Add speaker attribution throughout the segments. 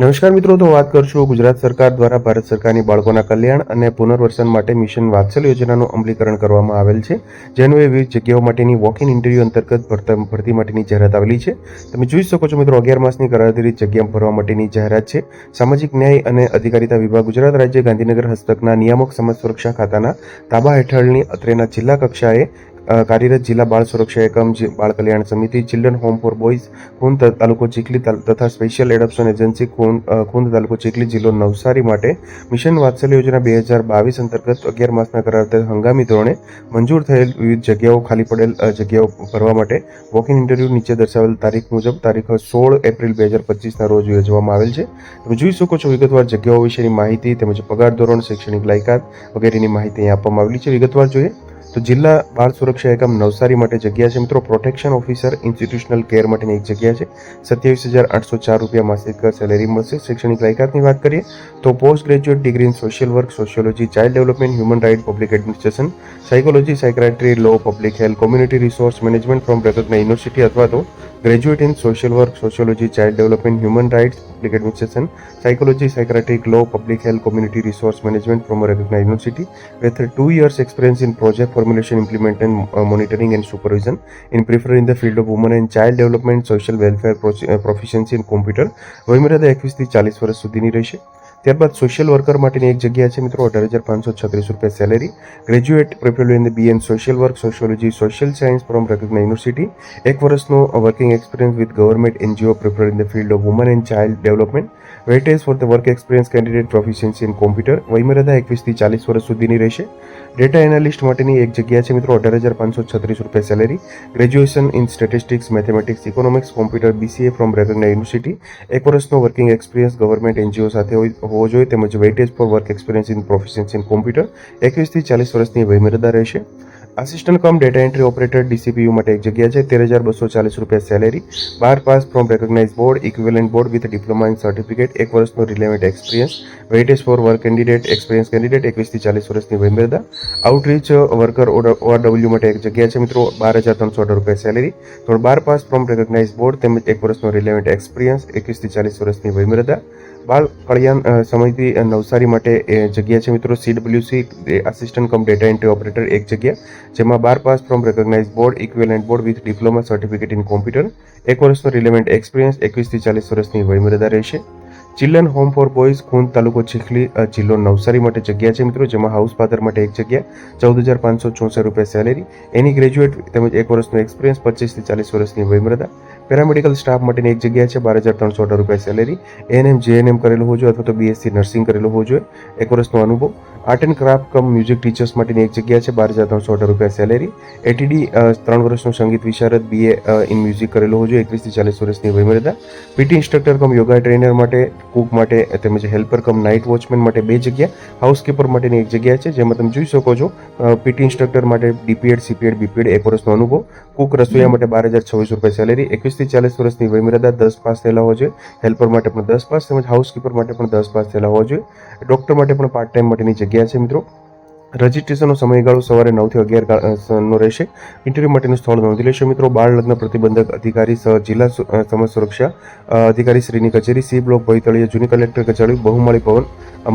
Speaker 1: નમસ્કાર મિત્રો, તો વાત કરશું ગુજરાત સરકાર દ્વારા ભારત સરકારની બાળકોના કલ્યાણ અને પુનર્વસન માટે મિશન વાત્સલ યોજનાનું અમલીકરણ કરવામાં આવેલ છે. જેનું વિવિધ જગ્યાઓ માટેની વોક ઇન ઇન્ટરવ્યૂ અંતર્ગત ભરત- માટેની જાહેરાત આવેલી છે. તમે જોઈ શકો છો મિત્રો, અગિયાર માસની કરારધારિત જગ્યા ભરવા માટેની જાહેરાત છે. સામાજિક ન્યાય અને અધિકારીતા વિભાગ ગુજરાત રાજ્ય ગાંધીનગર હસ્તકના નિયામક સમાજ સુરક્ષા ખાતાના તાબા હેઠળની અત્રેના જિલ્લા કક્ષાએ કાર્યરત જિલ્લા બાળ સુરક્ષા એકમ બાળ કલ્યાણ સમિતિ children home for boys Khund તાલુકો ચીખલી તથા સ્પેશિયલ એડોપ્શન એજન્સી ખૂંદ અ, તાલુકો ચીખલી જિલ્લો નવસારી માટે મિશન વાત્સલ્ય યોજના બે હજાર બાવીસ અંતર્ગત અગિયાર માસના કરાર હંગામી ધોરણે મંજૂર થયેલ વિવિધ જગ્યાઓ ખાલી પડેલ જગ્યાઓ ભરવા માટે વોક ઇન ઇન્ટરવ્યૂ નીચે દર્શાવેલ તારીખ મુજબ તારીખ સોળ એપ્રિલ બે હજાર પચીસના રોજ યોજવામાં આવેલ છે. તમે જોઈ શકો છો વિગતવાર જગ્યાઓ વિશેની માહિતી તેમજ પગાર ધોરણ શૈક્ષણિક લાયકાત વગેરેની માહિતી અહીં આપવામાં આવેલી છે. વિગતવાર જોઈએ તો જિલ્લા બાળ સુરક્ષા એકમ નવસારી માટે જગ્યા છે. મિત્રો, પ્રોટેક્શન ઓફિસર ઇન્સ્ટિટ્યુશનલ કેર માટેની એક જગ્યા છે. સત્યાવીસ હજાર આઠસો ચાર રૂપિયા માસિક સેલેરી મળશે. શૈક્ષણિક લાયકાતની વાત કરીએ તો post graduate degree in social work sociology child development human right public administration psychology psychiatry law public health community resource management from recognise university અથવા તો graduate in social work sociology child development human rights public administration psychology psychiatric law public health community resource management from recognise university with two years experience in project formulation, implementation, uh, monitoring and supervision. In prefer in the field of women and child development, social welfare, uh, proficiency in computer. વયમર્યાદા એકવીસથી ચાલીસ વર્ષ સુધીની રહેશે. ત્યારબાદ social worker માટેની એક જગ્યા છે મિત્રો અઢાર હજાર પાંચસો છત્રીસ રૂપિયા salary graduate preferred in B N social work sociology social science from recognise university એક વર્ષનો working experience with government NGO prefer in the field of woman and child development weightage for the work experience candidate proficiency in computer વયમર્યાદા એકવીસથી ચાલીસ વર્ષ સુધીની રહેશે. Data analyst માટેની એક જગ્યા છે મિત્રો, અઢાર હજાર પાંચસો છત્રીસ રૂપિયા salary graduation in statistics mathematics economics computer BCA from recognise university એક વર્ષનો વર્કિંગ એક્સપિરિયન્સ ગવર્મેન્ટ એનજીઓ સાથે હોવો જોઈએ, તેમજ weightage for work experience in proficiency in computer એકવીસથી ચાલીસ વર્ષની વયમર્યાદા રહેશે. Assistant cum data entry operator DCPU માટે એક જગ્યા છે, તેર હજાર બસો ચાલીસ રૂપિયા salary bar pass from recognise board equivalent board with diploma in certificate એક વર્ષનો relevant experience weightage for work candidate experience candidate એકવીસથી ચાલીસ વર્ષની વયમર્યાદા આઉટરીચ વર્કર ઓઆરડબલ્યુ માટે એક જગ્યા છે મિત્રો, બાર હજાર ત્રણસો અઢાર રૂપિયા સેલેરી ધોરણ બાર પાસ ફ્રોમ રેકોગ્નાઇઝ બોર્ડ તેમજ એક વર્ષનો રિલેવન્ટ એક્સપિરિયન્સ એકવીસથી ચાલીસ વર્ષની વયમર્યાદા બાળ કલ્યાણ સમિતિ નવસારી માટે, એ, જગ્યા છે મિત્રો CWC assistant cum data entry operator એક જગ્યા, જેમાં બાર pass from recognise board equivalent board with diploma certificate in computer એક વર્ષનો રિલેવન્ટ એક્સપિરિયન્સ એકવીસથી ચાલીસ વર્ષની વયમર્યાદા રહેશે. ચિલ્ડ્રન હોમ ફોર બોયઝ ખૂન તાલુકો ચીખલી જિલ્લો નવસારી માટે જગ્યા છે મિત્રો, જેમાં હાઉસ ફાધર માટે એક જગ્યા ચૌદ હજાર પાંચસો ચોસઠ રૂપિયા સેલેરી એની ગ્રેજ્યુએટ તેમજ એક વર્ષનો એક્સપિરિયન્સ પચીસથી ચાલીસ વર્ષની વયમર્યાદા પેરામેડિકલ સ્ટાફ માટેની એક જગ્યા છે, બાર હજાર ત્રણસો અઢાર રૂપિયા સેલેરી એએનએમ જેએનએમ કરેલું હોવું જોઈએ અથવા તો બીએસસી નર્સિંગ કરેલું હોવું જોઈએ. એક વર્ષનો અનુભવ. Art and craft cum music teachers માટેની એક જગ્યા છે, બાર હજાર ત્રણસો અઢાર રૂપિયા સેલેરી એટીડી ત્રણ વર્ષનું સંગીત વિશારદ બીએ ઇન મ્યુઝિક કરેલું હોવું જોઈએ. એકવીસથી ચાલીસ વર્ષની વયમર્યાદા PT instructor cum yoga trainer માટે કુક માટે, તેમજ હેલ્પર કમ નાઇટ વોચમેન માટે બે જગ્યા. હાઉસકીપર માટેની એક જગ્યા છે, જેમાં તમે જોઈ શકો છો પીટી ઇન્સ્ટ્રક્ટર માટે ડીપીએડ સીપીએડ બીપીએડ એક વર્ષનો અનુભવ. કુક રસોઈયા માટે બાર હજાર છવ્વીસ રૂપિયા સેલેરી એકવીસથી ચાલીસ વર્ષની વયમર્યાદા, દસ પાસ થયેલા હોવા જોઈએ. હેલ્પર માટે પણ દસ પાસ તેમજ હાઉસકીપર માટે પણ દસ પાસ થયેલા હોવા જોઈએ. ડોક્ટર માટે પણ પાર્ટ ટાઈમ માટેની જગ્યા છે મિત્રો. રજિસ્ટ્રેશનનો સમયગાળો સવારે નવથી અગિયાર રહેશે. ઇન્ટરવ્યૂ માટેનું સ્થળ નોંધી લેશો મિત્રો. બાળ લગ્ન પ્રતિબંધક અધિકારી સહ જિલ્લા સમાજ સુરક્ષા અધિકારી શ્રીની કચેરી, સી બ્લોક ભોયતળીયા જૂની કલેક્ટર કચેરી, બહુમાળી ભવન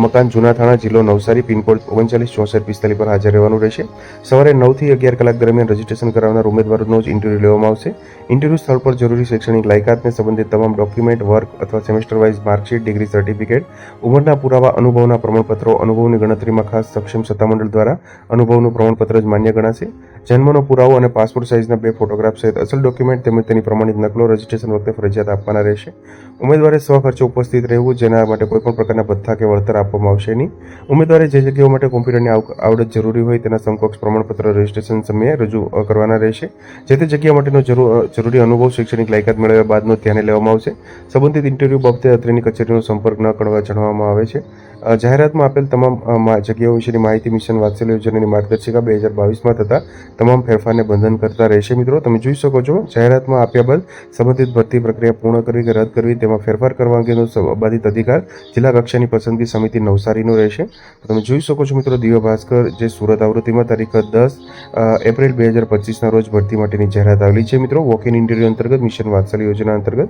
Speaker 1: મકાન જૂના થાણા, જિલ્લો નવસારી, પિનકોડ ઓગણચાલીસ, ચોસઠ, પિસ્તાલીસ પર હાજર રહેવાનું રહેશે. સવારે નવથી અગિયાર કલાક દરમિયાન રજીસ્ટ્રેશન કરાવનાર ઉમેદવારોનો જ ઇન્ટરવ્યૂ લેવામાં આવશે. ઇન્ટરવ્યૂ સ્થળ પર જરૂરી શૈક્ષણિક લાયકાતને સંબંધિત તમામ ડોક્યુમેન્ટ વર્ક અથવા semester wise marksheet degree certificate ઉંમરના પુરાવા, અનુભવના પ્રમાણપત્રો, અનુભવની ગણતરીમાં ખાસ સક્ષમ સત્તામંડળ મંડળ દ્વારા અનુભવનું પ્રમાણપત્ર જ માન્ય ગણાશે. જન્મનો પુરાવો અને પાસપોર્ટ સાઇઝના બે ફોટોગ્રાફ સહિત અસલ ડોક્યુમેન્ટ તેમજ તેની પ્રમાણિત નકલો રજીસ્ટ્રેશન વખતે ફરજિયાત આપવાના રહેશે. ઉમેદવારે સ્વખર્ચે ઉપસ્થિત રહેવું જેના માટે કોઈપણ પ્રકારના ભથ્થા કે વળતર આપવામાં આવશે નહીં. ઉમેદવારે જે જગ્યાઓ માટે કોમ્પ્યુટરની આવ- આવડત જરૂરી હોય તેના સમકક્ષ પ્રમાણપત્ર રજીસ્ટ્રેશન સમયે રજૂ કરવાના રહેશે. જે તે જગ્યા માટેનો જરૂરી અનુભવ શૈક્ષણિક લાયકાત મેળવ્યા બાદનો ધ્યાને લેવામાં આવશે. સંબંધિત ઇન્ટરવ્યૂ બાબતે અત્રેની કચેરીનો સંપર્ક ન કરવા જણાવવામાં આવે છે. જાહેરાતમાં આપેલ તમામ જગ્યાઓ વિશેની માહિતી મિશન વાત્સલ્ય યોજનાની માર્ગદર્શિકા બે હજાર બાવીસમાં થતા તમામ ફેરફારને બંધન કરતા રહેશે. મિત્રો, તમે જોઈ શકો છો, જાહેરાતમાં આપ્યા બાદ સંબંધિત ભરતી પ્રક્રિયા પૂર્ણ કરવી કે રદ કરવી, તેમાં ફેરફાર કરવા અંગેનો સંબંધિત અધિકાર જિલ્લા કક્ષાની પસંદગી સમિતિ નવસારીનો રહેશે. તમે જોઈ શકો છો મિત્રો, દિવ્ય ભાસ્કર જે સુરત આવૃત્તિમાં તારીખ દસ એપ્રિલ બે હજાર પચીસના રોજ ભરતી માટેની જાહેરાત આવેલી છે. મિત્રો વોક ઇન ઇન્ટરવ્યૂ અંતર્ગત મિશન વાત્સલ્ય યોજના અંતર્ગત